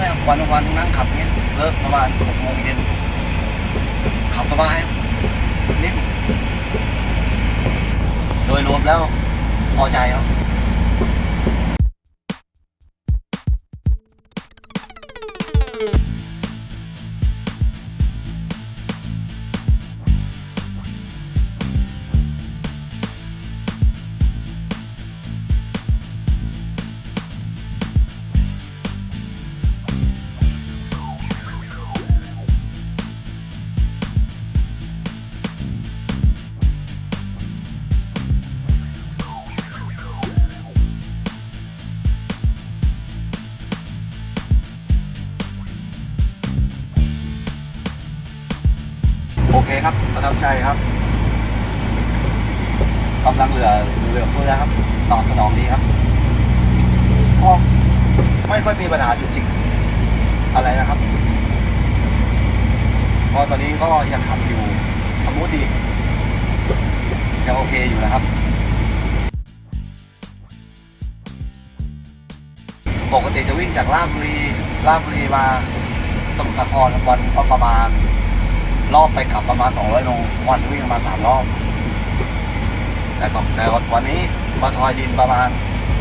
มื่อยวันวันนั่งขับเงี้ยเลิกประมาณหกโมงเย็นขับสบายนิ่มโดยรวมแล้วพอใจครับโอ เคครับประทับใจครับกำลังเหลือเหลือเฟือครับตอบสนองดีครับก็ไม่ค่อยมีปัญหาจุกจิกอะไรนะครับเพอตอนนี้ก็ยังขับอยู่สมูทดียังโอเคอยู่นะครับ ปกติจะวิ่งจากลาบุรีลาบุรีมาสมุทรสาครวันประมาณ รอบไปกลับประมาณ 200โลวันวิ่งประมาณ3รอบ แต่ก็แต่วันนี้มาทอยดินประมาณ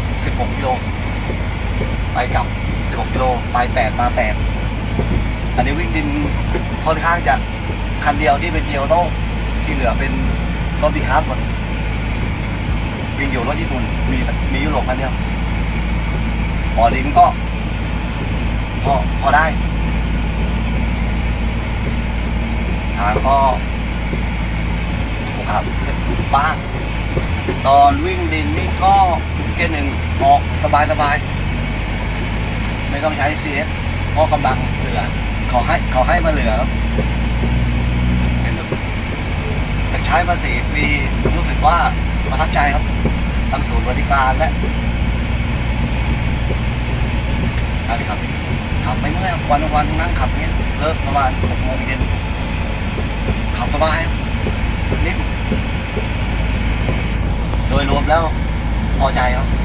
16กิโล ไปกลับ 16กิโล ไป 8 มา 8 อันนี้วิ่งดินค่อนข้างจะคันเดียวที่เป็นเกียวโต้ที่เหลือเป็นรถดีคาร์ดหมดวิ่งอยู่รถญี่ปุ่นมีมียุโรปคันเดียวหมอดินก็ พอพอได้ ทางก็ครับบ้างตอนวิ่งดินนี่ก็เกียร์หนึ่งออกสบายสบายๆไม่ต้องใช้เสียเพราะกำลังเหลือเขาให้เขาให้มาเหลือเห็นแต่ใช้มาสี่ปีรู้สึกว่าประทับใจครับทั้งศูนย์บริการและอะไรครับขับไม่เมื่อยวันวันนั่งขับเงี้ยเลิกประมาณหกโมงเย็น ขับสบายนิ่มโดยรวมแล้วพอใจครับ